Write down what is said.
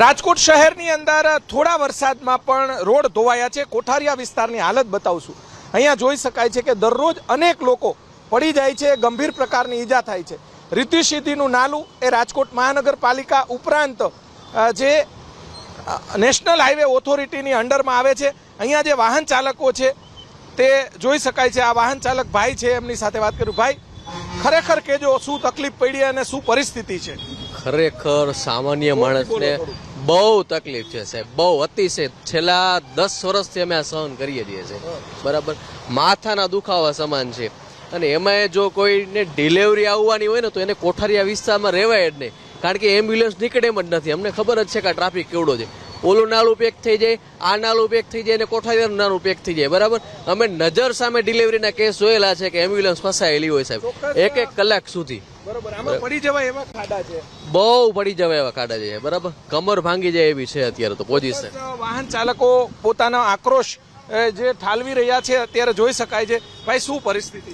રાજકોટ શહેરની અંદર થોડા વરસાદમાં પણ રોડ ધોવાયા છે. કોઠારિયા વિસ્તારની હાલત બતાવશું. અહીંયા જોઈ શકાય છે કે દરરોજ અનેક લોકો પડી જાય છે ગંભીર પ્રકારની ઈજા થાય છે. રીતિ સીધીનું નાલું એ રાજકોટ મહાનગરપાલિકા ઉપરાંત જે નેશનલ હાઈવે ઓથોરિટીની અંડરમાં આવે છે. અહીંયા જે વાહન ચાલકો છે તે જોઈ શકાય છે આ વાહન ચાલક ભાઈ છે એમની સાથે વાત કરું. ભાઈ ખરેખર કેજો શું તકલીફ પડી અને શું પરિસ્થિતિ છે? ખરેખર સામાન્ય માણસને બહુ તકલીફ છે સાહેબ, બહુ. અતિશય છેલ્લા દસ વર્ષથી અમે આ સહન કરીએ છીએ છીએ બરાબર? માથાના દુખાવા સમાન છે. અને એમાં જો કોઈને ડિલિવરી આવવાની હોય ને, તો એને કોઠારિયા વિસ્તારમાં રહેવાય જ નહીં. કારણ કે એમ્બ્યુલન્સ નીકળે એમ જ નથી. અમને ખબર જ છે કે આ ટ્રાફિક કેવડો છે. ઓલું નાળું પેક થઈ જાય આ નાળું પેક થઈ જાય અને કોઠારિયાનું નાળું પેક થઈ જાય બરાબર? અમે નજર સામે ડિલિવરીના કેસ જોયેલા છે કે એમ્બ્યુલન્સ ફસાયેલી હોય સાહેબ. એક એક કલાક સુધી. પડી જવાય એવા ખાડા છે. બહુ પડી જવાય એવા ખાડા છે બરાબર? કમર ભાંગી જાય એવી છે અત્યારે તો પોઝિશન વાહન ચાલકો પોતાનો આક્રોશ જે ઠાલવી રહ્યા છે અત્યારે જોઈ શકાય છે. ભાઈ શું પરિસ્થિતિ?